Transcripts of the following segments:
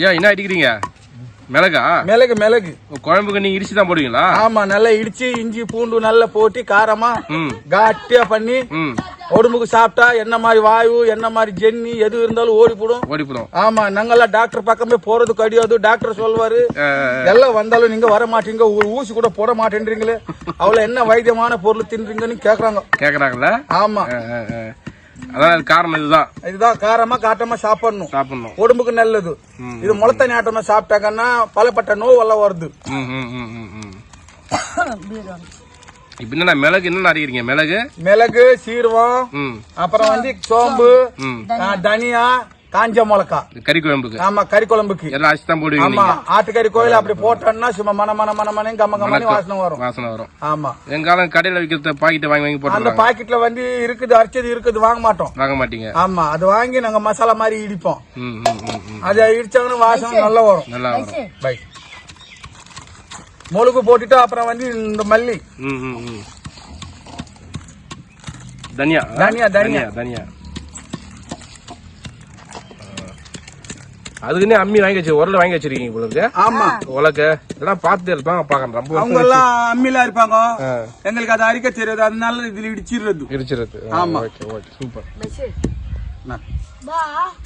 ஐயா என்ன அடிக்கிறீங்க? மிளகா? மிளகு மிளகு. குழம்புக்கு நீங்க இடிச்சு தான் போடுவீங்களா? ஆமா நல்லா இடிச்சு இஞ்சி பூண்டு நல்லா போட்டு காரமா கட்டியா பண்ணி உடம்புக்கு சாப்பிட்டா என்ன மாதிரி வாயு என்ன மாதிரி ஜென்னி எது இருந்தாலும் ஓடி போடும் ஓடி போடும் ஆமா நாங்கெல்லாம் டாக்டர் பக்கமே போறது கிடையாது டாக்டர் சொல்வாரு. எல்லாம் வந்தாலும் நீங்க வர மாட்டீங்க ஊசி கூட போட மாட்டேன்றீங்களே. அவ்வளவு என்ன வைத்தியமான பொருள் தின்றீங்கன்னு கேக்குறாங்க. கேக்குறாங்கல்ல? ஆமா. அதான் அது காரணம் இதுதான். இதுதான் காரமா காட்டமா சாப்பிடணும். சாப்பிடணும். உடம்புக்கு நல்லது. இது முளத்த நாட்டமா சாப்பிட்டாங்கன்னா பலப்பட்ட நோவெல்லாம் வருது. இப்போ என்னண்ணா மிளகு என்னென்ன அரைக்கிறீங்க? மிளகு? மிளகு சீரகம் அப்புறம் வந்து சோம்பு தனியா காஞ்ச மிளகா. கறி குழம்புக்கு ஆமா கறி குழம்புக்கு எல்லாம் அரிசி தான் போடுவீங்க ஆமா ஆட்டுக்கறி கோயில் அப்படி போட்டோம்னா சும்மா மன மன மன மன கம்ம கம்மனி வாசனை வரும். வாசனை வரும். ஆமா. எங்காலம் கடையில விற்கிறத பாக்கெட்டை வாங்கி வாங்கி அந்த போட்டுருவாங்க பாக்கெட்ல வந்து இருக்குது அரைச்சது இருக்குது வாங்க மாட்டோம். வாங்க மாட்டீங்க. ஆமா அது வாங்கி நாங்க மசாலா மாதிரி இடிப்போம். அது இடிச்சாங்கன்னா வாசனை நல்லா வரும். நல்லா வரும். பை. முழுகு போட்டுட்டு அப்புறம் வந்து இந்த மல்லி. ம் ம் ம். தனியா? தனியா, தனியா. தனியா. அதுக்குன்னே அம்மி வாங்கி வச்சு உரல் வாங்கி வச்சிருக்கீங்க உங்களுக்கு ஆமா. உலக இதெல்லாம் பார்த்து இருப்பாங்க பாக்கணும். ரொம்ப அவங்க எல்லாம் அம்மில இருப்பாங்க. ஆ. எங்களுக்கு அது அரிக்க தெரியாது. அதனால இதுல இடிச்சிடுறது. இடிச்சிருது ஆமா. Okay okay super?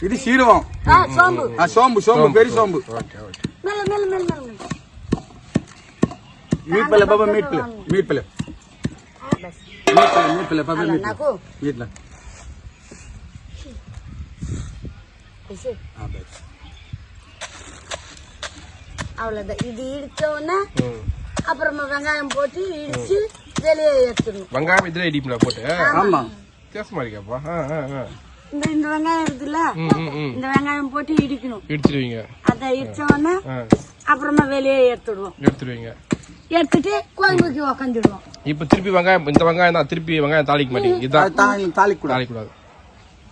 இது சீரகம் சோம்பு. ஆ, சோம்பு சோம்பு பெரிய சோம்பு. ஓகே ஓகே மேல மேல மேல மேல மீட்பல பாபா மீட்பல. மீட்பல. மீட்பல மீட்பல பாபா மீட்பல. నాకు மீட்ல அவ்வளவுதான். இது இடிச்சோன்னா. அப்புறமா வெங்காயம் போட்டு இடிச்சு வெளியே எடுத்துடணும். வெங்காயம் இதுல இடிப்பா போட்டு? ஆமா. வித்தியாசமா இருக்காப்பா. இந்த இந்த வெங்காயம் இருக்குல்ல? இந்த வெங்காயம் போட்டு இடிக்கணும். இடிச்சிருவீங்க. அதை இடிச்சோன்னா அப்புறமா வெளியே எடுத்துடுவோம். எடுத்துருவீங்க. எடுத்துட்டு குழம்புக்கு உக்காந்துடுவோம். இப்ப திருப்பி வெங்காயம் இந்த வெங்காயம் தான் திருப்பி வெங்காயம் தாளிக்க மாட்டீங்க கூட தாளிக்க கூடாது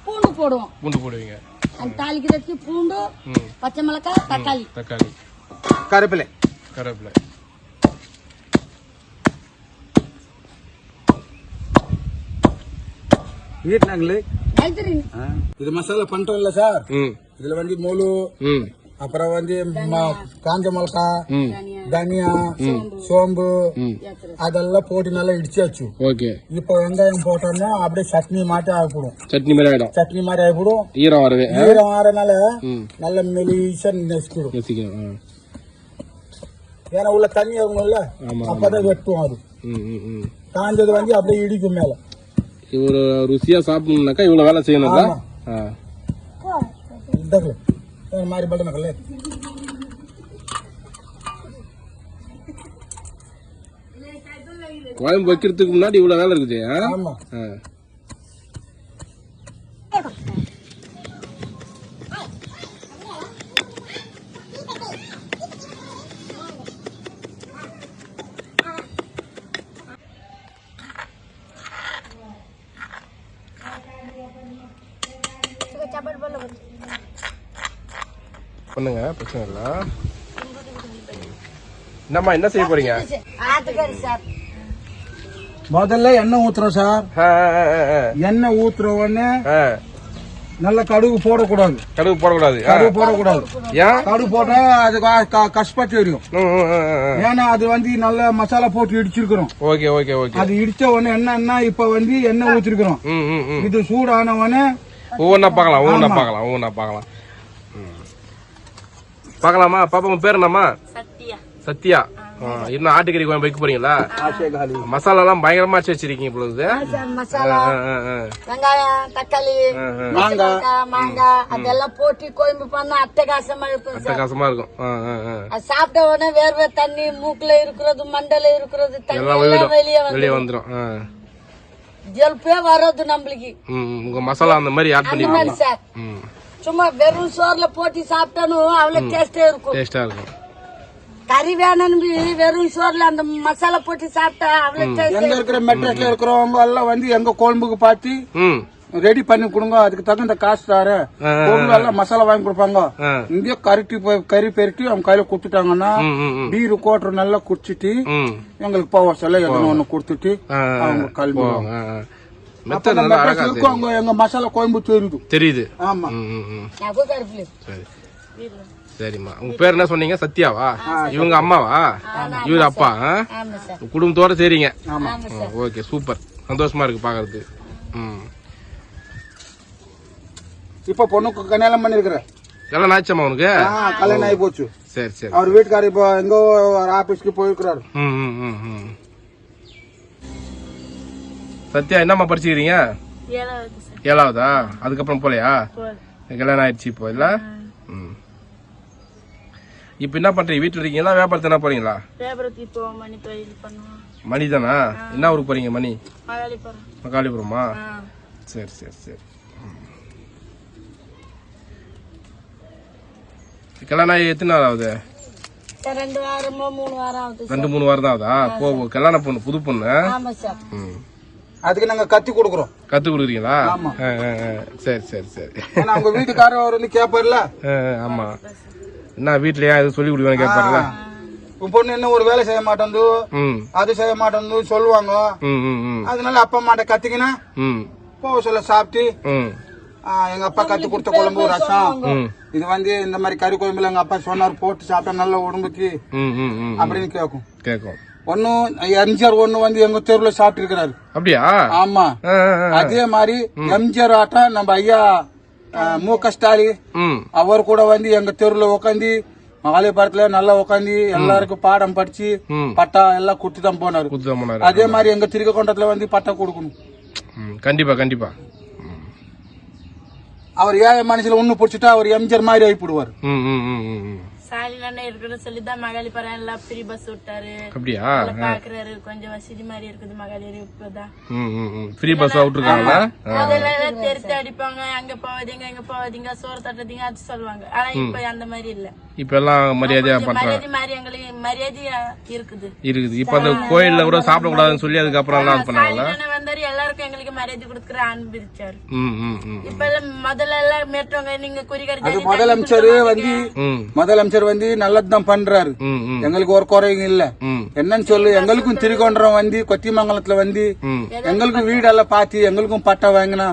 பூண்டு போடுவோம். பூண்டு போடுவீங்க. அந்த தாளிக்கிறதுக்கு பூண்டு பச்சை மிளகாய் தக்காளி. தக்காளி. கருப்பிலை. வீட்டுனாங்களே? ஐத்தரி இது மசாலா பண்றோம்ல சார். ம். இதுல வந்து மூலு ம். அப்புறம் வந்து ம- காஞ்ச மிளகா ம். தனியா. சோம்பு ம். அதெல்லாம் போட்டு நல்லா இடிச்சாச்சு. ஓகே. இப்போ வெங்காயம் போட்டோம்னா அப்படியே சட்னி மாட்டி ஆகிடும் சட்னி மாதிரி ஆயிடும் சட்னி மாதிரி ஆகிடும் ஈரம் வரவே? ஈரம் ஆறனால ம். நல்ல மெலிசா நெசிக்கிடும். ஏன்னா உள்ள தண்ணி ஆமா, அப்பதான் வெட்டும் அது ம் ம் ம். காஞ்சது வந்து அப்படியே இடிக்கும் மேல. இவ்வளோ ருசியா சாப்பிடணும்னாக்கா இவ்வளோ வேலை இந்தக்குல இந்த மாதிரி பட்டனக்குள்ள குழம்பு வைக்கிறதுக்கு முன்னாடி இவ்வளோ வேலை இருக்குது ஆ? பிரச்சனை இல்லை. என்னம்மா என்ன செய்ய போறீங்க? முதல்ல எண்ணெய் ஊத்துறோம் சார். எண்ணெய் ஊத்துற உடனே ஆ, நல்ல கடுகு போடக்கூடாது. கடுகு போடக்கூடாது. கடுகு போடக்கூடாது. ஏன்? கடுகு போட்டா அது கஷ்டப்பட்டு எரியும். ஏன்னா அது வந்து நல்ல மசாலா போட்டு இடிச்சிருக்கிறோம். Okay okay okay. அது இடிச்ச உடனே என்னன்னா இப்ப வந்து எண்ணெய் ஊத்திருக்கிறோம். இது சூடான உடனே ஒவ்வொன்றா பார்க்கலாம் ஒவ்வொன்றா பார்க்கலாம் ஒவ்வொன்றா பார்க்கலாம். பார்க்கலாமா? பாப்பா உங்க பேர் என்னம்மா? சத்தியா சத்யா. இன்னும் ஆட்டுக்கறி குழம்பு வைக்க போறீங்களா? மசாலா எல்லாம் பயங்கரமா வச்சு வச்சிருக்கீங்க பொழுது மசாலா வெங்காயம் தக்காளி மாங்காய். அதெல்லாம் போட்டு கோயம்பு பண்ணா அட்டகாசமா இருக்கும் அட்டகாசமா இருக்கும். சாப்பிட்ட உடனே வேர்வை தண்ணி மூக்குல இருக்கிறது மண்டல இருக்கிறது தண்ணி வெளியே வெளியே வந்து வந்துடும். ஆ. ஜெல்பே வராது நம்மளுக்கு. உங்க மசாலா அந்த மாதிரி ஆட் பண்ணி சார். ம். சும்மா வெறும் சோறுல போட்டு சாப்பிட்டாலும் அவ்வளவு டேஸ்டே இருக்கும். டேஸ்டா இருக்கும். கறி வேணும்னு வெறும் சோறுல அந்த மசாலா போட்டு சாப்பிட்டா அவ்வளவு டேஸ்ட் எங்க இருக்கிற மெட்ராஸ்ல இருக்கிறவங்க எல்லாம் வந்து எங்க குழம்புக்கு பார்த்து ம். ரெடி பண்ணி கொடுங்க. அதுக்கு தகுந்த காசு தர. பொருள் எல்லாம் மசாலா வாங்கி கொடுப்பாங்க. இங்கே கருட்டி போய் கறி பெருட்டி அவங்க கையில கொடுத்துட்டாங்கன்னா பீரு கோட்டர் நல்லா குடிச்சிட்டு எங்களுக்கு பவர் செல்ல எதனா ஒண்ணு கொடுத்துட்டு அவங்க ஆ. மெத்தட் நல்லா அழகா இருக்கும் அங்க தெரியுது. சரி. சரிம்மா. உங்க பேர் என்ன சொன்னீங்க? சத்யாவா? இவங்க அம்மாவா? இவர் அப்பா குடும்பத்தோட சரிங்க. Okay super. சந்தோஷமா இருக்கு பாக்குறதுக்கு. ம். இப்ப பொண்ணுக்கு கல்யாணம் பண்ணிருக்கிறேன் கல்யாணம் ஆச்சம்மா உனக்கு? கல்யாணம் ஆகி போச்சு. சரி சரி. அவர் வீட்டுக்காரர் இப்போ எங்கோ ஆபீஸ்க்கு போயிருக்கிறாரு. ம் ம் ம். சத்யா என்னம்மா படிச்சுக்கிறீங்க? ஏழாவது அதுக்கப்புறம் போலையா? போல் கல்யாணம் ஆயிடுச்சு இப்போ இல்ல? ம். இப்போ என்ன பண்றீங்க? வீட்டுல இருக்கீங்களா? வியாபாரத்தை என்ன போறீங்களா? வியாபாரத்துக்கு போவோம் மணி தொழில் பண்ணுவோம். மணி தானா? என்ன ஊருக்கு போறீங்க மணி? மகாலிபுரமா. சரி சரி சரி. கல்யாணம் ஆகி எத்தனை நாள் ஆகுது? ரெண்டு மூணு வாரம் தான் ஆகுதா? போ போ, கல்யாண பொண்ணு புது பொண்ணு? ம். அதுக்கு நாங்க கத்தி கொடுக்குறோம். கத்து கொடுக்குறீங்களா. சரி சரி சரி. உங்க வீட்டுக்காரர் அவர் வந்து ஆ, ஆமா. என்ன வீட்லயா? எதுவும் சொல்லி கொடுக்கணும் கேட்பாருல பொண்ணு என்ன ஒரு வேலை செய்ய மாட்டேன் ம். அது செய்ய மாட்டேன் சொல்லுவாங்க. அதனால அப்பா அம்மாட்ட கத்திக்கினா ம். போக சொல்ல சாப்பிட்டு எங்க அப்பா கத்தி கொடுத்த குழம்பு ரசம். இது வந்து இந்த மாதிரி கறி குழம்புல எங்க அப்பா சொன்னார் போட்டு சாப்பிட்டா நல்ல உடம்புக்கு அப்படின்னு கேட்கும் கேட்கும் ஒன்னும் எம்ஜிஆர் ஒண்ணு வந்து எங்க தெருவுல சாப்பிட்டு இருக்கிறாரு அப்படியா? ஆமா. அதே மாதிரி எம்ஜிஆர் ஆட்டம் நம்ம ஐயா மு க ஸ்டாலின் அவர் கூட வந்து எங்க தெருவுல உட்காந்து மகாலிபுரத்துல நல்லா உட்காந்து எல்லாருக்கும் பாடம் படிச்சு பட்டா எல்லாம் கொடுத்து தான் போனாரு. அதே மாதிரி எங்க திருக்கொண்டத்துல வந்து பட்டா கொடுக்கணும். கண்டிப்பா கண்டிப்பா. அவர் ஏழை மனுஷில ஒண்ணு பிடிச்சிட்டா அவர் எம்ஜிஆர் மாதிரி ம், ம். சாலில் அண்ணன் இருக்கணும்னு சொல்லி தான் மகாலி பரம் எல்லாம் ஃப்ரீ பஸ் விட்டாரு. அப்படியா? பாக்குறாரு. கொஞ்சம் வசதி மாதிரி இருக்குது மகளிர் இப்பதான் ஃப்ரீ பஸ் விட்டுருக்காங்களா? அதெல்லாம் தெரித்து அடிப்பாங்க. அங்க போவாதீங்க இங்க போவாதீங்க சோறு தட்டுறதீங்க அது சொல்லுவாங்க. ஆனா இப்ப அந்த மாதிரி இல்ல. இப்ப எல்லாம் மரியாதையா பண்றாங்க. மரியாதை மாதிரி எங்களுக்கு மரியாதையா இருக்குது. இருக்குது. இப்ப அந்த கோயில்ல கூட சாப்பிடக்கூடாதுன்னு சொல்லி அதுக்கப்புறம் எல்லாம் பண்ணாங்களா எல்லாருக்கும் எங்களுக்கு மரியாதை கொடுக்குற ம் இப்ப முதல்ல எல்லாம் மேட்டவங்க நீங்க குறிகாரி அது முதலமைச்சர் வந்து முதலமைச்சர் வந்து நல்லதுதான் பண்றாரு. எங்களுக்கு ஒரு குறையும் இல்ல. என்னன்னு சொல்லு எங்களுக்கும் திருக்கொண்டரம் வந்து கொத்திமங்கலத்துல வந்து எங்களுக்கும் வீடெல்லாம் பார்த்து எங்களுக்கும் பட்டா வாங்கினா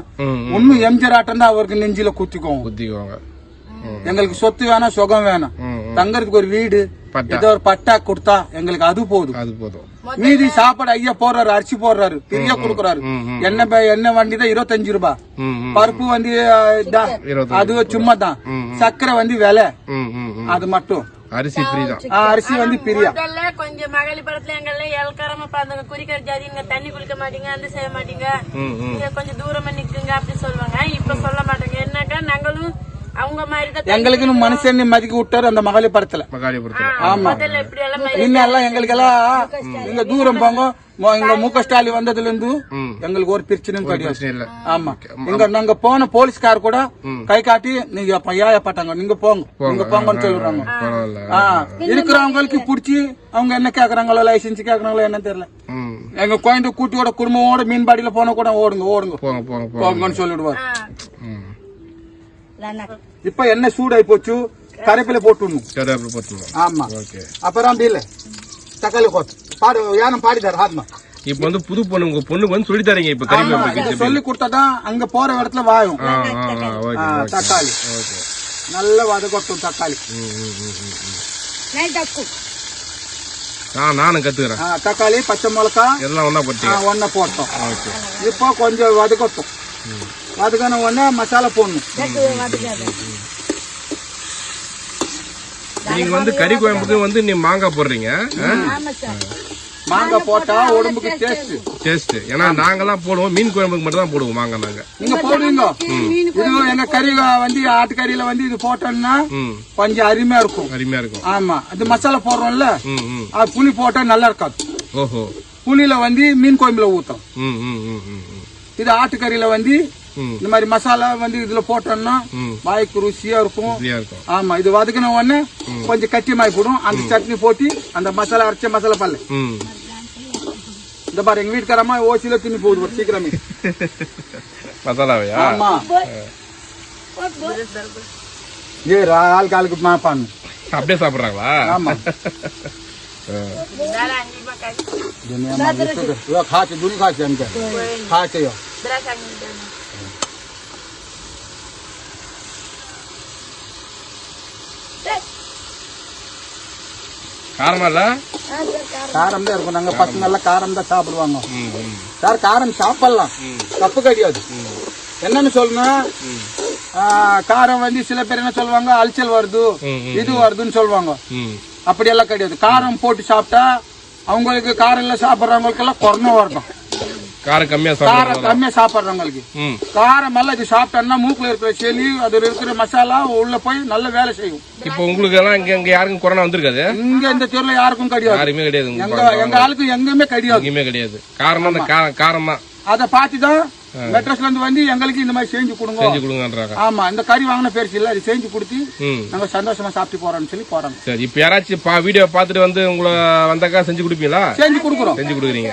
இன்னும் எம்ஜிஆர் ஆட்டம் தான் அவருக்கு நெஞ்சில குத்திக்குவோம். புத்திக்குவாங்க எங்களுக்கு சொத்து வேணாம் சுகம் வேணாம். தங்கறதுக்கு ஒரு வீடு பட்டா. ஏதோ ஒரு பட்டா கொடுத்தா எங்களுக்கு அது போதும். அது போதும். மீதி சாப்பாடு ஐயா போடுறாரு அரிசி போடுறாரு பெரிய கொடுக்குறாரு. ப- எண்ணெய் வண்டி தான் இருபத்தஞ்சு ரூபாய் ம் பருப்பு வந்து. அது சும்மா தான் ம், சக்கரை வந்து விலை. அது மட்டும். அரிசி அரிசி வந்து பிரியா. கொஞ்சம் மகளி படத்துல எங்கள இலக்காரமா பார்த்தாங்க குறிக்காரி ஜாதி நீங்க தண்ணி குளிக்க மாட்டீங்க அந்த செய்ய மாட்டீங்க. கொஞ்சம் தூரமா நிக்குங்க அப்படி சொல்லுவாங்க. இப்ப சொல்ல மாட்டாங்க. என்னக்கா நாங்களும் அவங்க மாதிரி தான் எங்களுக்கு மனுஷன் மதிக்க விட்டாரு அந்த மகளி படத்துல. ஆமா. இன்னும் எல்லாம் எங்களுக்கு எல்லாம் இங்க தூரம் போங்க. மொ- இங்க மு க ஸ்டாலின் வந்ததுல இருந்து எங்களுக்கு ஒரு பிரச்சனையும் கிடையாது. ஆமா. இங்க நாங்க போன போலீஸ்கார் கூட கை காட்டி நீங்க ஏப்பட்டாங்க நீங்க போங்க. நீங்க போங்கன்னு ஆ, இருக்கிறவங்களுக்கு புடிச்சு அவங்க என்ன கேக்குறாங்களோ லைசன்ஸ் கேக்குறாங்களோ என்ன தெரியல. எங்க குழந்தை கூட்டியோட குடும்பமோட மீன்பாடியில போன கூட ஓடுங்க ஓடுங்க. போங்க போங்க போங்க. போங்கன்னு சொல்லிடுவார். இப்ப என்ன சூடாയി போச்சு? கரைப்பில போட்டுடணும் கருவேப்பிலை போட்டுருவோம் ஆமா. ஓகே. அப்புறம் பில்ல தக்காளி கோத்து. பாடு யானம் பாடிதார் ஆத்மா. இப்போ வந்து புது பொண்ணு உங்க பொண்ணுக்கு வந்து சொல்லி தரீங்க இப்ப கறி ஆமா, குழம்பு இத சொல்லி கொடுத்தாதான் அங்க போற இடத்துல வாயும். தக்காளி. ஓகே. நல்ல வதக்கட்டும் தக்காளி. நானும் கத்துக்கிறேன். தக்காளி பச்சை மிளகா எல்லாம் ஒண்ணா போட்டீங்க. ஒன்ன போட்டோம். ஓகே. இப்போ கொஞ்சம் வதக்கட்டும் வதக்கின உடனே மசாலா போடணும். நீங்க வந்து கறி குழம்புக்கு வந்து நீ மாங்காய் போடுறீங்க ஆமா சார். மாங்காய் போட்டா உடம்புக்கு டேஸ்ட் டேஸ்ட் ஏன்னா நாங்கெல்லாம் போடுவோம் மீன் குழம்புக்கு மட்டும் தான் போடுவோம் மாங்காய் நாங்க. நீங்க போடுவீங்க மீன் இது எங்க கறி வந்து ஆட்டுக்கறியில வந்து இது போட்டோம்னா கொஞ்சம் அருமையா இருக்கும். அருமையா இருக்கும். ஆமா. அது மசாலா போடுறோம்ல அது புளி போட்டா நல்லா இருக்காது. ஓஹோ. புளியில வந்து மீன் குழம்புல ஊத்தும் இது ஆட்டுக்கறியில வந்து இந்த மாதிரி மசாலா வந்து இதுல போட்டோம்னா ம் வாய்க்கு ருசியா இருக்கும் ஃப்ரீயா இருக்கும் ஆமா இது வதக்கின உடனே கொஞ்சம் கட்டியமாய் போடும் அந்த சட்னி போட்டு அந்த மசாலா அரைச்ச மசாலா பல்ல ம் இந்த பாரு எங்க வீட்டுக்காரமா ஓசில தின்னு போகுது ஒரு சீக்கிரமே மசாலாவையா ஆமா ஏ ஆள் காலுக்கு மாப்பான்னு அப்படியே சாப்பிடுறாங்களா ஆமா दादा अंगी बकाई दुनिया में विश्व के- यो खाचे दुनी खाचे हमके खाचे காரமா இல்ல காரம் தான் இருக்கும். நாங்க பசங்க எல்லாம் காரம் தான் சாப்பிடுவாங்க. சார் காரம் சாப்பிடலாம். தப்பு கிடையாது. என்னன்னு சொல்லணும் காரம் வந்து சில பேர் என்ன சொல்லுவாங்க? அல்சல் வருது. இது வருதுன்னு சொல்லுவாங்க. ம். அப்படி எல்லாம் கிடையாது. காரம் போட்டு சாப்பிட்டா அவங்களுக்கு காரம் எல்லாம் சாப்பிடுறவங்களுக்கு எல்லாம் கொரோனா வருதும் காரம் கம்மியா காரம் கம்மியா சாப்பிடுறவங்களுக்கு. காரம் எல்லாம் இது சாப்பிட்டோம்னா மூக்குல இருக்கிற செளி அது இருக்கிற மசாலா உள்ள போய் நல்ல வேலை செய்யும். இப்போ உங்களுக்கு எல்லாம் இங்க இங்க யாருக்கும் கொரோனா வந்திருக்காது? இங்க இந்த தெருல யாருக்கும் கிடையாது. யாருமே கிடையாது எங்க எங்க ஆளுக்கு எங்கேயுமே கிடையாது. எங்கேயுமே கிடையாது. காரணம் அந்த காரம் காரம். தான் அதை பார்த்துதான் மெட்ராஸ்ல இருந்து வந்து எங்களுக்கு இந்த மாதிரி செஞ்சு கொடுங்க. செஞ்சு கொடுங்கன்றாங்க. ஆமா இந்த கறி வாங்கின பேர் இல்ல அது செஞ்சு கொடுத்து நாங்க சந்தோஷமா சாப்பிட்டு போறோம்னு சொல்லி போறாங்க சரி இப்போ யாராச்சும் வீடியோ பார்த்துட்டு வந்து உங்களை வந்தாக்கா செஞ்சு கொடுப்பீங்களா? செஞ்சு கொடுக்குறோம். செஞ்சு கொடுக்குறீங்க.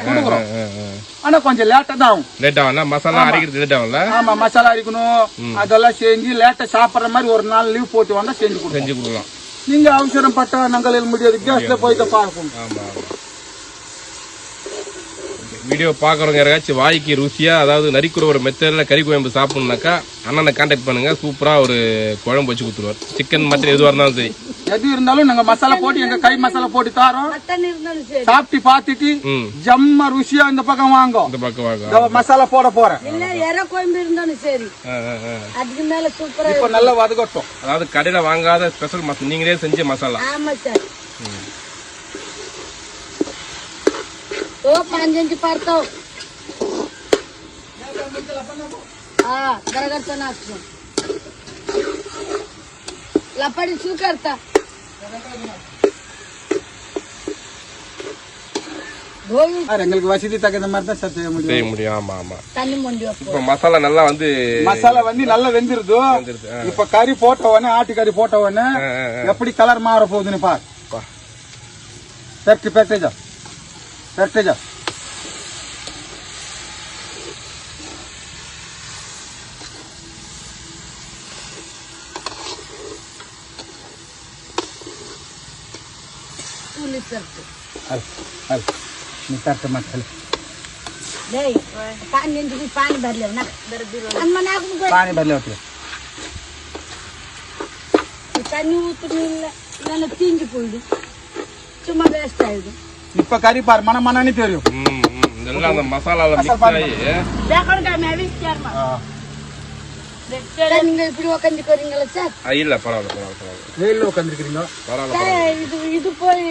ஆனா கொஞ்சம் லேட்டா தான் ஆகும். லேட் ஆகும். மசாலா அரைக்கிறது லேட் ஆகும்ல? ஆமா மசாலா அரிக்கணும். அதெல்லாம் செஞ்சு லேட்டா சாப்பிடுற மாதிரி ஒரு நாள் லீவ் போட்டு வந்தா செஞ்சு கொடுக்கும் செஞ்சு கொடுக்கலாம். நீங்க அவசரம் பட்டா நாங்கள் முடியாது கேஸ்ல போய் தான் பார்க்கணும் ஆமா. வீடியோ பார்க்குறவங்க யாராச்சும் வாய்க்கு ருசியா அதாவது நரிக்குற ஒரு மெத்தடில் கறி குழம்பு சாப்பிடணுனாக்கா அண்ணனை கான்டாக்ட் பண்ணுங்க. சூப்பரா ஒரு குழம்பு வச்சு கொடுத்துருவார். சிக்கன் மட்டன் எதுவாக இருந்தாலும் சரி. எது இருந்தாலும் நாங்க மசாலா போட்டு எங்க கை மசாலா போட்டு தாரோம். சாப்பிட்டு பார்த்துட்டு ம். ஜம்ம ருசியா இந்த பக்கம் வாங்க. இந்த பக்கம் வாங்க. மசாலா போட போறேன். இல்ல கோயம்பு இருந்தாலும் சரி. அதுக்கு மேல சூப்பரா இப்ப நல்லா வதக்கட்டும். அதாவது கடையில வாங்காத ஸ்பெஷல் மசாலா நீங்களே செஞ்ச மசாலா. ஆமா சார். ఓ పంచి పడతావు గరగడతా నాకు లప్పడి చూకడతా గోవి சார், எங்களுக்கு வசதி தகுந்த மாதிரி தான் சார் செய்ய முடியும் செய்ய முடியும் ஆமா ஆமா తల్లి మొండి இப்போ மசாலா நல்லா வந்து மசாலா வந்து நல்லா வெந்துருது வந்துருது. ஆ, இப்ப கறி போட்ட உடனே ஆட்டு கறி போட்ட உடனே ஆ, ஆ, எப்படி கலர் மாற போகுதுன்னு பார் பா. பெட்டு सर पे जा Cuma இப்ப கறி பார் மன மனன்னு தெரியும். இதெல்லாம் அந்த மசாலால மிக்ஸ் ஆகி சார் நீங்க இப்படி உக்காந்துக்கிறீங்களா சார்? ஆ, இல்ல பரவாயில்ல பரவாயில்ல பரவாயில்ல. இது இது போய்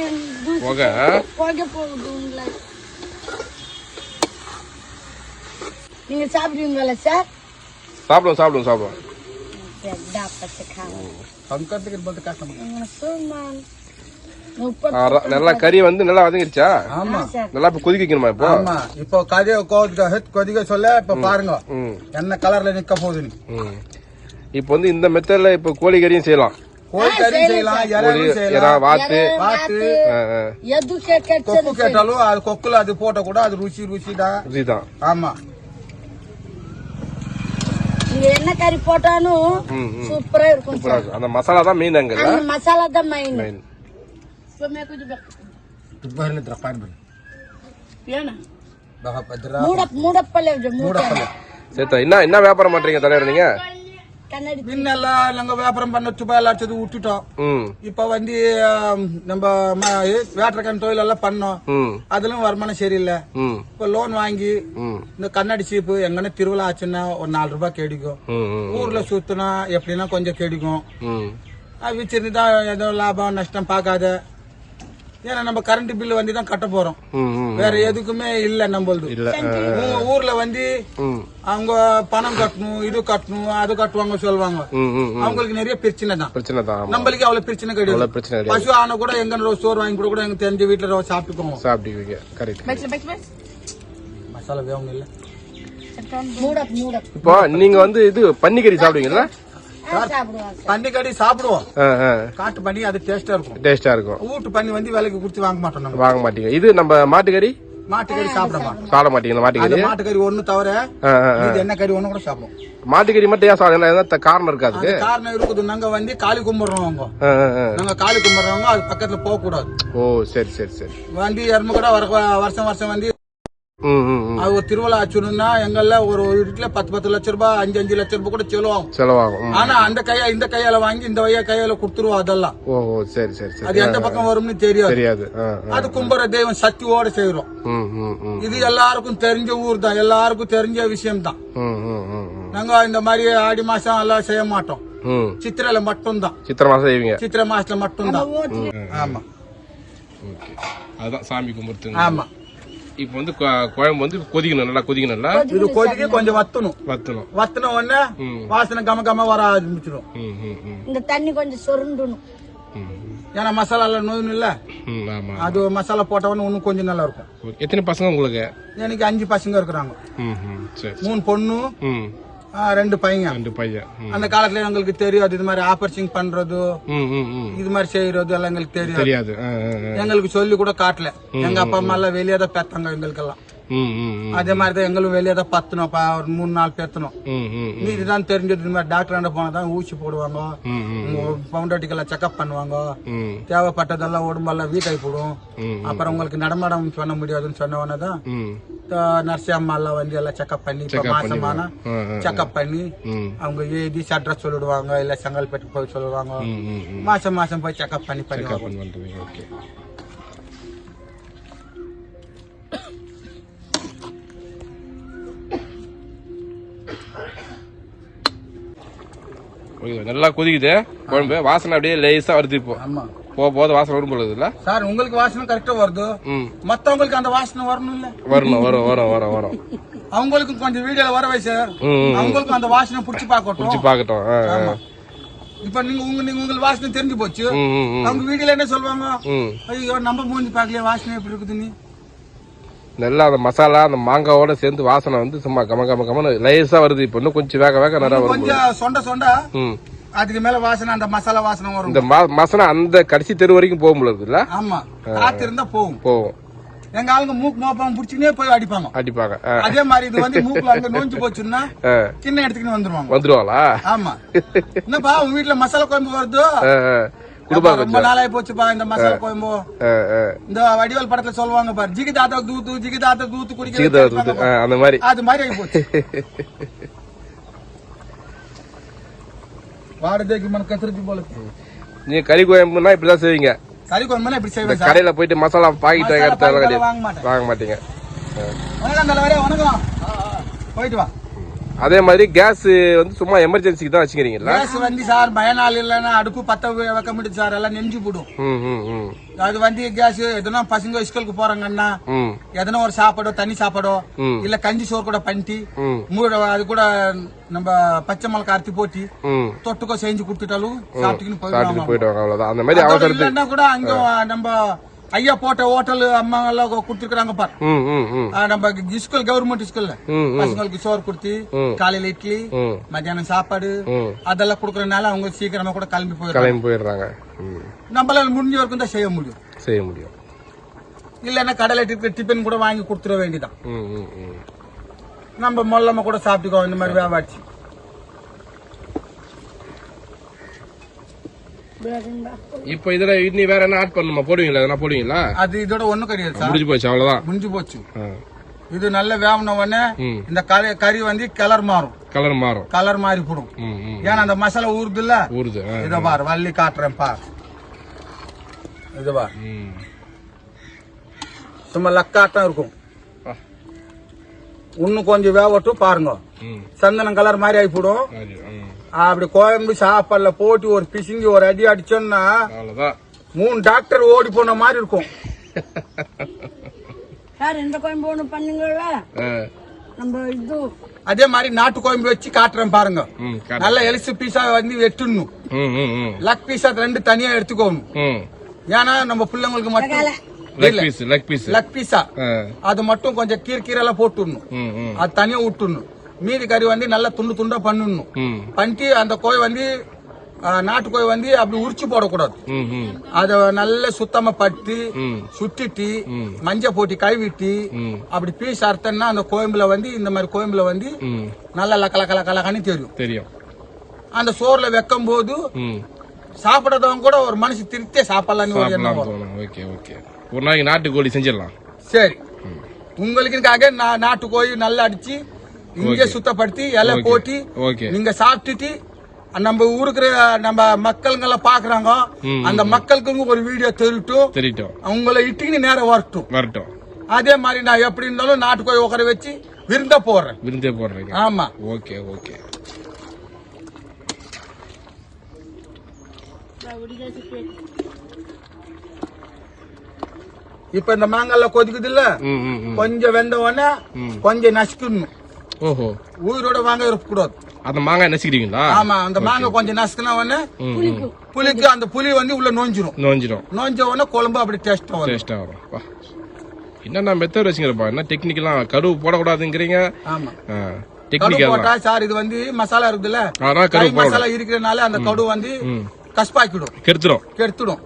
தூசி போக. போக போகுது உள்ள நீங்க சாப்பிடுவீங்களா சார்? சாப்பிடுவோம் சாப்பிடுவோம் சாப்பிடுவோம். கஷ்டம் சும்மான் ஆ, ர- நல்லா கறி வந்து நல்லா வதங்கிடுச்சா நல்லா இப்ப கொதிக்க வைக்கணுமா இப்போ? ஆமா. இப்போ கதைய கொதிக்க சொல்ல இப்ப பாருங்க. ம். என்ன கலர்ல நிக்க போகுதுன்னு. ம். இப்போ வந்து இந்த மெத்தட்ல இப்போ கோழி கறியும் செய்யலாம். கோழி கறி செய்யலாம் வாத்து. கொக்கு கேட்டாலும் அது கொக்குல அது போட்ட கூட அது ருசி ருசிதான். இதுதான் ஆமா. நீங்க என்ன கறி போட்டாலும் ம், ம். சூப்பரா இருக்கும். அந்த மசாலா தான் மெயின் அங்க அந்த மசாலா தான் மெயின் என்ன வியாபாரம் பண்றீங்க தலைவர் நீங்க முன்னெல்லாம் நாங்க வியாபாரம் பண்ண துபாய் எல்லாத்தது விட்டுட்டோம் இப்ப வந்து நம்ம வேட்டரைக்கான தொழில் பண்ணோம் அதுலயும் வருமானம் சரியில்லை இப்ப லோன் வாங்கி இந்த கண்ணாடி சீப்பு எங்கன்னா திருவிழா ஆச்சுன்னா ஒரு நாலு ரூபாய் கிடைக்கும் ஊர்ல சுத்தினா எப்படின்னா கொஞ்சம் கிடைக்கும் வச்சிருந்துதான் ஏதோ லாபம் நஷ்டம் பார்க்காத ஏன்னா நம்ம கரண்ட் பில் வந்து தான் கட்ட போறோம். வேற எதுக்குமே இல்ல நம்மளது. இல்ல உங்க ஊர்ல வந்து ம். அவங்க பணம் கட்டணும் இது கட்டணும் அது கட்டுவாங்க சொல்லுவாங்க. அவங்களுக்கு நிறைய பிரச்சனை தான். பிரச்சனை தான் நம்மளுக்கு அவ்வளவு பிரச்சனை கிடையாது. பசு ஆன கூட எங்க ஒரு சோறு வாங்கி கூட கூட எங்க தெரிஞ்ச வீட்டுல ரவ சாப்பிட்டுக்கோங்க சாப்பிடுவீங்க கரெக்ட் மசாலா வேணும் இல்ல. மூட மூட இப்போ நீங்க வந்து இது பன்னிக்கறி சாப்பிடுவீங்களா பன்னி கறி சாப்பிடுவோம் ஆ ஆ. காட்டு பண்ணி அது டேஸ்டா இருக்கும். டேஸ்டா இருக்கும். வீட்டு பண்ணி வந்து விலைக்கு கொடுத்து வாங்க மாட்டோம் நம்ம. வாங்க மாட்டீங்க. இது நம்ம மாட்டுக்கறி? மாட்டுக்கறி சாப்பிட மாட்டோம் சாப்பிட மாட்டீங்க இந்த அந்த மாட்டுக்கறி மாட்டுக்கறி ஒண்ணு தவிர என்ன கறி ஒண்ணு கூட சாப்பிடும் மாட்டுக்கறி மட்டும் ஏன் சாப்பிட ஏதாவது காரணம் இருக்காது காரணம் இருக்குது. நாங்க வந்து காளி கும்பிடுறோம் ஆ ஆ ஆ. நாங்க காளி கும்பிடுறவங்க அது பக்கத்துல போக கூடாது ஓ சரி சரி சரி. வந்து எருமை கூட வர வருஷம் வருஷம் வந்து அது ஒரு திருவிழா ஆச்சுன்னா எங்கெல்ல ஒரு வீட்டுல பத்து பத்து லட்ச ரூபாய் அஞ்சு அஞ்சு லட்ச ரூபாய் கூட செலவாகும். செலவாகும். ஆனா அந்த கையா இந்த கையால வாங்கி இந்த வையா கையால கொடுத்துருவோம் அதெல்லாம். ஓ சரி சரி அது எந்த பக்கம் வரும்னு தெரியாது. தெரியாது. அது கும்புற தெய்வம் சக்தியோட செய்யறோம் இது எல்லாருக்கும் தெரிஞ்ச ஊர் தான். எல்லாருக்கும் தெரிஞ்ச விஷயம் தான். ம் ம் ம் ம். நாங்க இந்த மாதிரி ஆடி மாசம் எல்லாம் செய்ய மாட்டோம். சித்திரையில மட்டும்தான். சித்திரை மாசம் செய்வீங்க? சித்திரை மாசத்துல மட்டும்தான். ஆமா ஓகே. அதுதான் சாமி கும்பிடுத்துங்க ஆமா. இப்போ வந்து கொ- குழம்பு வந்து கொதிக்கணும் நல்லா கொதிக்கணும்ல? இது கொதிக்க கொஞ்சம் வத்தணும். வத்தணும். வத்தின உடனே வாசனை கம கம வர ஆரம்பிச்சிடும். இந்த தண்ணி கொஞ்சம் சுருண்டணும். ஏன்னா மசாலா எல்லாம் இல்ல அது மசாலா போட்ட உடனே இன்னும் கொஞ்சம் நல்லா இருக்கும். எத்தனை பசங்க உங்களுக்கு? எனக்கு அஞ்சு பசங்க இருக்கிறாங்க. ம் ம். சரி மூணு பொண்ணு ரெண்டு பையன். ரெண்டு பையன். அந்த காலத்துல எங்களுக்கு தெரியாது இது மாதிரி ஆபரேஷன் பண்றது. இது மாதிரி செய்யறது எல்லாம் எங்களுக்கு தெரியாது. எங்களுக்கு சொல்லி கூட காட்டல. எங்க அப்பா அம்மா எல்லாம் வெளியே தான் பெத்தாங்க எங்களுக்கெல்லாம். ம் ம் ம் அதே மாதிரி தான் எங்களும் வெளியே தான் பத்தணும் பா- ஒரு மூணு நாள் பெத்தணும் இதுதான் தெரிஞ்சது இந்த மாதிரி டாக்டர் போனா தான் ஊசி போடுவாங்க. பவுண்டட்டிக்கெல்லாம் செக்அப் பண்ணுவாங்க. தேவைப்பட்டதெல்லாம் உடம்பெல்லாம் வீக்காகி போடும். அப்புறம் உங்களுக்கு நடமாடம் பண்ண முடியாதுன்னு சொன்ன உடனே தான் ம். நர்சி அம்மா எல்லாம் வந்து எல்லாம் செக்அப் பண்ணி இப்போ மாசமானா செக்அப் பண்ணி அவங்க எழுதி அட்ரஸ் சொல்லிடுவாங்க இல்ல செங்கல்பட்டு போய் சொல்லுவாங்க. மாசம் மாசம் போய் செக்அப் பண்ணி பண்ணுவாங்க. ஓகே நல்லா கொதிக்குது. குழம்பு. வாசனை அப்படியே லேசா வருது இப்போ. போக போத வாசனை வரும் போல இல்ல சார் உங்களுக்கு வாசனை கரெக்டா வருது? மத்தவங்களுக்கு அந்த வாசனை வரணும் இல்ல? வரணும் வரும் வரும் வரும் வரும். அவங்களுக்கு கொஞ்சம் வீடியோல வர வை சார். அவங்களுக்கும் அந்த வாசனை புடிச்சு பார்க்கட்டும். ஆ ஆ. இப்ப நீங்க உங்க நீங்க உங்களுக்கு வாசனை தெரிஞ்சு போச்சு. அவங்க வீடியோல என்ன சொல்லுவாங்க? ஐயோ நம்ம மூஞ்சி பார்க்கலையே வாசனை எப்படி இருக்குது நீ? நல்லா அந்த மசாலா அந்த மாங்காவோட சேர்ந்து வாசனை வந்து சும்மா கம கம கமன்னு லேசா வருது. இப்போ இன்னும் கொஞ்சம் வேக வேக நிறையா வரும் சொண்ட சொண்டா அதுக்கு மேல வாசனை அந்த மசாலா வாசனை வரும். இந்த மசாலா அந்த கடைசி தெரு வரைக்கும் போக முடியாது இல்ல ஆமா. காத்து இருந்தா போகும். போகும். எங்க ஆளுங்க மூக்கு மோப்பாங்க புடிச்சுனே போய் அடிப்பாங்க. அடிப்பாங்க. அதே மாதிரி இது வந்து மூக்குல அங்க நோஞ்சு போச்சுன்னா ஆ. கிண்ண எடுத்துக்கின்னு வந்துருவாங்க. வந்துருவாங்களா? ஆமா. என்னப்பா உங்க வீட்டுல மசாலா குழம்பு வருது? ரொம்ப நாளாயி போச்சுப்பா இந்த மசாலா ஆ. இந்த வடிவேல் படத்துல சொல்லுவாங்க பாரு ஜிகி தாத்தா தூத்து ஜிகி தாத்தா தூத்து குடிக்கிறது அந்த மாதிரி. அது மாதிரி ஆகி போச்சு. வாடகைக்கு மன கத்திரிச்சு போல. நீங்க கறி குழம்புனா இப்படிதான் செய்வீங்க. கறி குழம்புனா இப்படி சார். கடையில போயிட்டு மசாலா பாக்கெட் வாங்க மாட்டேன். வாங்க மாட்டீங்க. வணக்கம் தலைவரே வணக்கம். போயிட்டு வா. அதே மாதிரி கேஸ் வந்து சும்மா எமர்ஜென்சிக்கு தான் வச்சுக்கிறீங்களா? கேஸ் வந்து சார் பயனாள் இல்லைன்னா அடுப்பு பத்த வைக்க முடியும் சார். எல்லாம் நெஞ்சு போடும். அது வந்து கேஸ் எதனா பசங்க ஸ்கூலுக்கு போறாங்கன்னா எதனா ஒரு சாப்பாடோ தண்ணி சாப்பாடோ. இல்ல கஞ்சி சோறு கூட பண்ணிட்டு ம். மூட அது கூட நம்ம பச்சை மிளகா அரைச்சி போட்டி தொட்டுக்கோ செஞ்சு கொடுத்துட்டாலும் சாப்பிட்டுக்கின்னு சாப்பிட்டு போயிடுவாங்க அவ்வளவுதான். அந்த மாதிரி கூட அங்க நம்ம ஐயா போட்ட ஹோட்டல் அம்மா எல்லாம் கொடுத்துருக்காங்க பாரு. நம்ம ஸ்கூல் கவர்மெண்ட் ஸ்கூல்ல. பசங்களுக்கு சோறு கொடுத்து காலையில இட்லி மத்தியானம் சாப்பாடு அதெல்லாம் கொடுக்கறதுனால அவங்க சீக்கிரமா கூட கிளம்பி போயிடுறாங்க. போயிடுறாங்க. நம்மளால முடிஞ்ச வரைக்கும் தான் செய்ய முடியும். செய்ய முடியும். இல்லைன்னா கடையில டிஃபன் கூட வாங்கி கொடுத்துட வேண்டியதான் நம்ம மொல்லமா கூட சாப்பிட்டுக்கோ இந்த மாதிரி வியாபாரிச்சு. இப்போ இதுல இன்னி வேற என்ன ஆட் பண்ணுமா? போடுவீங்களா? எதனா போடுவீங்களா? அது இதோட ஒண்ணும் கிடையாது சார். முடிஞ்சு போச்சு அவ்வளவுதான். முடிஞ்சு போச்சு. இது நல்ல வேவன உடனே இந்த கறி கறி வந்து கலர் மாறும். கலர் மாறும். கலர் மாறி போடும். ஏன்னா அந்த மசாலா ஊறுது இல்ல ஊறுது. இத பார் வள்ளி காட்டுறேன் பார். இது பார். சும்மா லக்காட்டம் இருக்கும். இன்னும் கொஞ்சம் வேவட்டும் பாருங்க. சந்தனம் கலர் மாதிரி ஆயிப்போடும் சரி ம். அப்படி கோயம்பு சாப்பாடுல போட்டு ஒரு பிசிங்கி ஒரு அடி அடிச்சோன்னா அவ்வளவுதான். மூணு டாக்டர் ஓடி போன மாதிரி இருக்கும். சார் இந்த குழம்பு ஒண்ணு பண்ணுங்கள்ல? ஆ. நம்ம இது. அதே மாதிரி நாட்டு கோயம்பு வச்சு காட்டுறேன் பாருங்க. நல்ல எலிசு பீஸா வந்து வெட்டணும். லக் பீஸா ரெண்டு தனியா எடுத்துக்கோணும். ஏன்னா நம்ம பிள்ளைங்களுக்கு மட்டும் leg piece leg piece. Leg பீஸா. ஆ. அது மட்டும் கொஞ்சம் கீர் கீரெல்லாம் போட்டுடணும். அது தனியா விட்டுடணும் மீதி கறி வந்து நல்லா துண்டு துண்டா பண்ணணும். பண்ணிட்டு அந்த கோழி வந்து ஆ, நாட்டு கோழி வந்து அப்படி உரிச்சு போடக்கூடாது. அத நல்ல சுத்தமா பட்டு சுத்திட்டு மஞ்சள் போட்டு கழுவிட்டு ம். அப்படி பீஸ் அறுத்தன்னா அந்த கோயம்புல வந்து இந்த மாதிரி கோயம்புல வந்து நல்லா லக்க லக்க லக்க லக்கன்னு தெரியும். தெரியும். அந்த சோறுல வைக்கும் போது ம். சாப்பிடாதவங்க கூட ஒரு மனசு திருப்தியா சாப்பிடலாம்னு ஓகே ஓகே. ஒரு நாளைக்கு நாட்டுக்கோழி செஞ்சிடலாம். சரி. உங்களுக்குக்காக நான் நாட்டுக்கோழி நல்லா அடிச்சு இங்கே சுத்தப்படுத்தி இலை. போட்டு நீங்க சாப்பிட்டுட்டு நம்ம ஊருக்கு நம்ம மக்களுங்கெல்லாம் பாக்குறாங்க. அந்த மக்களுக்கு ஒரு வீடியோ தெரியட்டும் தெரியிட்டோம் உங்களை இட்டுன்னு நேரம் வரட்டும். வரட்டும். அதே மாதிரி நான் எப்படி இருந்தாலும் நாட்டுக்கோழி உட்கார வச்சு விருந்த போடுறேன். விருந்தே போடுறீங்க. ஆமா. Okay okay. இப்ப இந்த மாங்கால கொதிக்குது இல்ல கொஞ்சம் வெந்த உடனே கொஞ்சம் நசுக்கணும் உயிரோட மாங்காய் இருக்கக்கூடாது அந்த மாங்காய் நசுக்கிறீங்களா ஆமா அந்த மாங்காய் கொஞ்சம் நசுக்கின உடனே புளிக்கு அந்த புளி வந்து உள்ள நோஞ்சிரும் நோஞ்சிடும் நோஞ்ச உடனே குழம்பு அப்படி டேஸ்டா வரும். டேஸ்டா வரும். வா. என்னண்ணா மெத்தட் வச்சுக்கிறப்பா? என்ன டெக்னிக்கெல்லாம் கருவு போடக்கூடாதுங்கிறீங்க? ஆமா. டெக்னிக்கல் போட்டா சார் இது வந்து மசாலா இருக்குதுல்ல? அதான் கருவு மசாலா இருக்கிறனால அந்த கடு வந்து கஸ்பாக்கிடும் கெடுத்துரும். கெடுத்துடும்.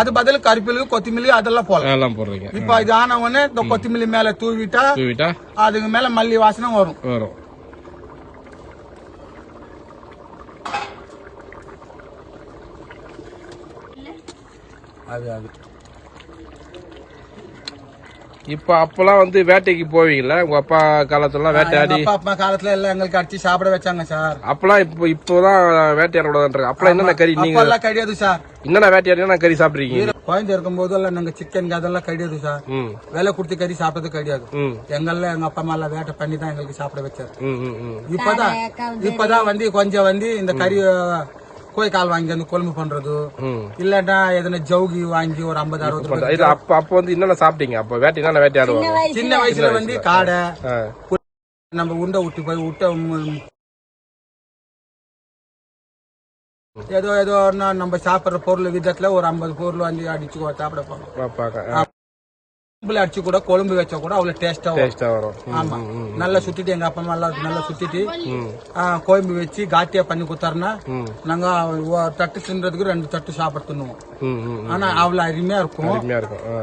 அது பதில் கருப்பிலு கொத்தமல்லி அதெல்லாம் போலாம் அதெல்லாம் போடுறீங்க. இப்ப இது ஆன உடனே இந்த கொத்தமல்லி மேல தூவிட்டா தூவிட்டா? அதுக்கு மேல மல்லி வாசனை வரும். வரும். அது அது. இப்ப அப்பெல்லாம் வந்து வேட்டைக்கு போவீங்கல்ல? உங்க அப்பா காலத்துலலாம் வேட்டையாடி. அப்பா அப்பா காலத்துல எல்லாம் எங்களுக்கு அடிச்சு சாப்பிட வச்சாங்க சார். அப்பெல்லாம் இப்போ இப்போதான் வேட்டையாடக்கூடாதுன்றாங்க அப்பெல்லாம் என்னென்ன கறி நீங்க அப்பெல்லாம் கிடையாது சார். என்னென்ன வேட்டையாடினா கறி சாப்பிடுறீங்க? குழந்தை இருக்கும் போதெல்லாம் நாங்க சிக்கன் அதெல்லாம் கிடையாது சார். விலை கொடுத்து கறி சாப்பிட்டது கிடையாது எங்கெல்லாம் எங்க அப்பா அம்மா எல்லாம் வேட்டை பண்ணி தான் எங்களுக்கு சாப்பிட வச்சாரு. இப்பதான் இப்பதான் வந்து கொஞ்சம் வந்து இந்த கறி கோழி கால் வாங்கி வந்து குழம்பு பண்றது. ம். இல்லன்னா எதனா ஜவுகி வாங்கி ஒரு ஐம்பது அறுபது இல்ல அப்ப அப்ப வந்து என்னென்ன சாப்பிட்டீங்க. அப்ப வேட்டை என்னென்ன வேட்டையாடுவாங்க சின்ன வயசுல வந்து காடை. நம்ம உண்டை விட்டு போய் விட்ட ஏதோ ஏதோ நம்ம சாப்பிடுற பொருள் விதத்துல ஒரு ஐம்பது பொருள் வந்து அடிச்சு சாப்பிட போறோம் அடிச்சு கூட குழம்பு வச்சா கூட அவ்வளவு டேஸ்டா வரும். டேஸ்டா வரும். ஆமா. நல்லா சுத்திட்டு எங்க அப்பா அம்மா எல்லாம் நல்லா சுத்திட்டு ஆ, குழம்பு வச்சு காட்டியா பண்ணி கொடுத்தாருன்னா. நாங்க தட்டு தின்றதுக்கு ரெண்டு தட்டு சாப்பிட தின்னுவோம். ஆனா அவ்வளவு அருமையா இருக்கும்.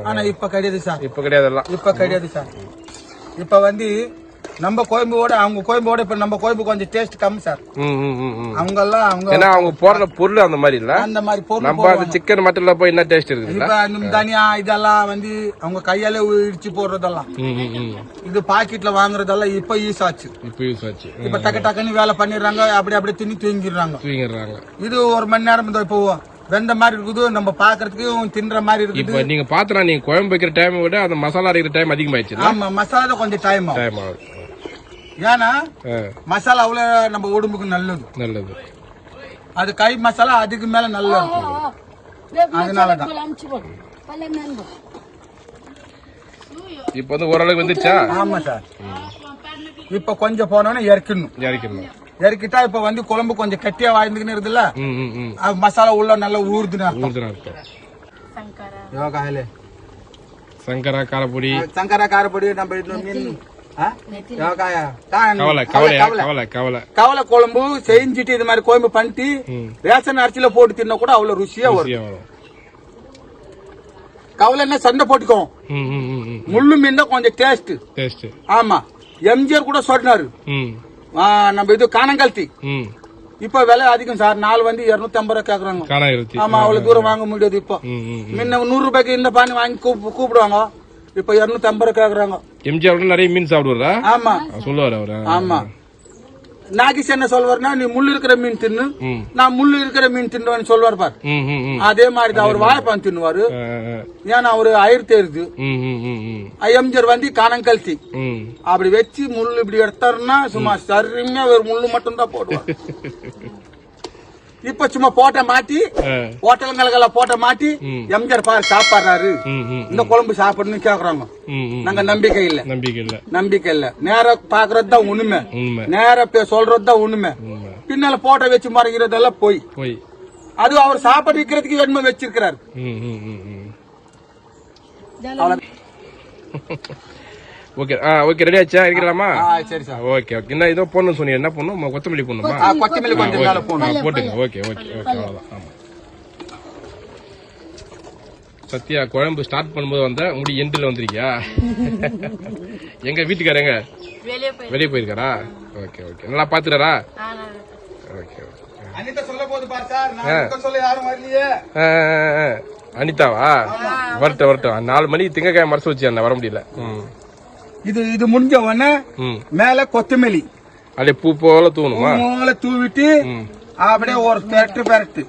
ஆனா இப்ப கிடையாது சார். இப்ப கிடையாது இப்ப கிடையாது சார். இப்ப வந்து நம்ம கோயம்போட அவங்க கோயம்போட இப்ப நம்ம கோயம்பு கொஞ்சம் டேஸ்ட் கம்மி சார். அவங்க எல்லாம் அவங்க ஏன்னா அவங்க போடுற பொருள் அந்த மாதிரி இல்ல? அந்த மாதிரி பொருள் நம்ம அந்த சிக்கன் மட்டன்ல போய் என்ன டேஸ்ட் இருக்குல்ல இப்ப தனியா இதெல்லாம் வந்து அவங்க கையால இடிச்சு போடுறதெல்லாம். இது பாக்கெட்ல வாங்குறதெல்லாம் இப்ப யூஸ் ஆச்சு. இப்போ யூஸ் ஆச்சு. இப்ப டக்கு டக்குன்னு வேலை பண்ணிடுறாங்க அப்படி அப்படி தின்னி தூங்கிடுறாங்க. தூங்கிடுறாங்க. இது ஒரு மணி நேரம் இந்த இப்போ வெந்த மாதிரி இருக்குது நம்ம பாக்குறதுக்கு தின்ற மாதிரி இருக்குது. இப்ப நீங்க பாத்துறா நீங்க குழம்பு வைக்கிற டைம் விட அந்த மசாலா அரைக்கிற டைம் அதிகமாயிடுச்சு ஆமா மசாலா கொஞ்சம் டைம் ஆகும். டைம் ஆகுது. ஏன்னா மசாலா அவ்வளவு நம்ம உடம்புக்கு நல்லது. நல்லது. அது கை மசாலா அதுக்கு மேல நல்லா இருக்கும். அதனாலதான் இப்ப வந்து ஓரளவுக்கு வந்துச்சா? ஆமா சார். இப்ப கொஞ்சம் போனோடனே இறக்கணும் இறக்கிடணும் இறக்கிட்டா இப்ப வந்து குழம்பு கொஞ்சம் கட்டியா வாய்ந்துக்கின்னு அது மசாலா உள்ள நல்லா ஊறுதுன்னு அர்த்தம். யோகாயிலே சங்கரா காரப்பொடி. சங்கரா காரப்பொடி நம்ம மீன். கவலை கவலை, கவலையா? கவலை. கவலை கவலை. கவலை குழம்பு செஞ்சுட்டு இது மாதிரி குழம்பு பண்ணிட்டு. ரேஷன் அரிசியில போட்டு தின்னா கூட அவ்வளவு ருசியா வரும். கவலை என்ன? சண்டை போட்டுக்கோ. முள்ளு மீன் தான் கொஞ்சம் டேஸ்ட் டேஸ்ட் ஆமா. எம்ஜிஆர் கூட சொன்னாரு. நம்ம இது காணங்கல்தி இப்ப விலை அதிகம் சார். நாலு வந்து இருநூத்தி ஐம்பது ரூபா கேக்குறாங்க ஆமா அவ்வளவு தூரம் வாங்க முடியாது இப்போ. முன்ன நூறு ரூபாய்க்கு இந்த பானி வாங்கி கூப்~ கூப்பிடுவாங்க. இப்ப இருநூத்தி ஐம்பது கேக்குறாங்க. எம்ஜிஆர் நிறைய மீன் சாப்பிடுவாரா? ஆமா. சொல்லுவாரு அவரு. ஆமா. நாகிஸ் என்ன சொல்வாருன்னா நீ முள்ளு இருக்கிற மீன் தின்னு. நான் முள்ளு இருக்கிற மீன் தின்னுவேன்னு சொல்வார் பார். அதே மாதிரி தான் அவர் வாழைப்பழம் தின்னுவாரு. ஏன்னா அவரு ம் ம் எம்ஜிஆர் வந்து காணங்கல்தி அப்படி வச்சு முள்ளு இப்படி எடுத்தாருன்னா சும்மா சரிமையா ஒரு முள்ளு மட்டும் தான் போடுவார். இப்ப சும்மா போட்ட மாட்டி. ஹோட்டலுங்களுக்கெல்லாம் போட்ட மாட்டி. எம்ஜிஆர் பாரு சாப்பாடுறாரு. இந்த குழம்பு சாப்பிடணும்னு கேக்குறாங்க. நாங்க நம்பிக்கை இல்ல. நம்பிக்கை இல்ல. நம்பிக்கை இல்ல. நேரா பாக்குறது தான் உண்மை. நேரா பே- சொல்றது தான் உண்மை. பின்னால போட்டோ வச்சு மறைக்கிறதெல்லாம் போய். போய். அது அவர் சாப்பாடு விற்கிறதுக்கு வேணுமா வச்சிருக்கிறாரு. அவ்வளவு- ஓகே ஆ ஓகே ரெடி ஆச்சா? இருக்கிறாமா ஆ, சரி சார். ஓகே ஓகே என்ன இதோ போடணும் சொன்னீங்க என்ன பண்ணும் கொத்தமல்லி போடணுமா ஆ, கொத்தமல்லி கொஞ்சம் ஆ, போட்டுங்க. ஓகே ஓகே ஓகே அவ்வளோதான் ஆமாம் சத்யா குழம்பு ஸ்டார்ட் பண்ணும்போது வந்த முடி எண்டில் வந்திருக்கியா? எங்க வீட்டுக்காரங்க? வெளியே போய் வெளியே போயிருக்காரா? ஓகே ஓகே நல்லா பாத்துறாரா ஓகே ஓகே அனிதா சொல்ல போது பாரு சார். நான் இருக்க சொல்ல யாரும் வரலையே. ஆ, ஆ, ஆ. அனிதாவா? வரட்டும் வரட்டும். நாலு மணிக்கு திங்கக்காய் மரசு வச்சு அண்ணா வர முடியல. ம். இது இது முடிஞ்ச உடனே மேல கொத்தமல்லி. அப்படியே பூ போல தூணுமா? மூளை தூவிட்டு அப்படியே ஒரு பெரட்டு. பெரட்டு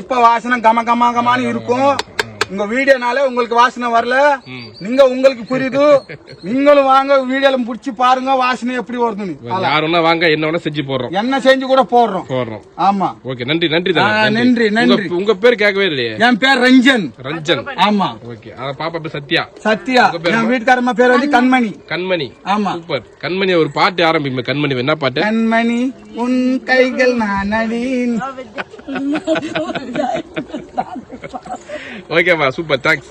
இப்ப வாசனை கம கம கமான்னு இருக்கும். உங்க வீடியோனால உங்களுக்கு வாசனை வரல. நீங்க உங்களுக்கு புரியுது. நீங்களும் வாங்க வீடியோல புடிச்சு பாருங்க வாசனை எப்படி வருதுன்னு. யாருன்னா வாங்க என்ன செஞ்சு போடுறோம். என்ன செஞ்சு கூட போடுறோம். போடுறோம். ஆமா. ஓகே நன்றி நன்றி நன்றி, நன்றி. உங்க- பேர் கேட்கவே இல்லையே. என் பேர் ரஞ்சன். ரஞ்சன். ஆமா. ஓகே அத பாப்பா பேர் சத்யா. சத்யா. என் வீட்டுக்காரம்மா பேர் வந்து கண்மணி. கண்மணி. ஆமா. சூப்பர். கண்மணி ஒரு பாட்டு ஆரம்பிக்குமே கண்மணி என்ன பாட்டு? கண்மணி உன் கைகள் நான் ஓகேம்மா சூப்பர் தேங்க்ஸ்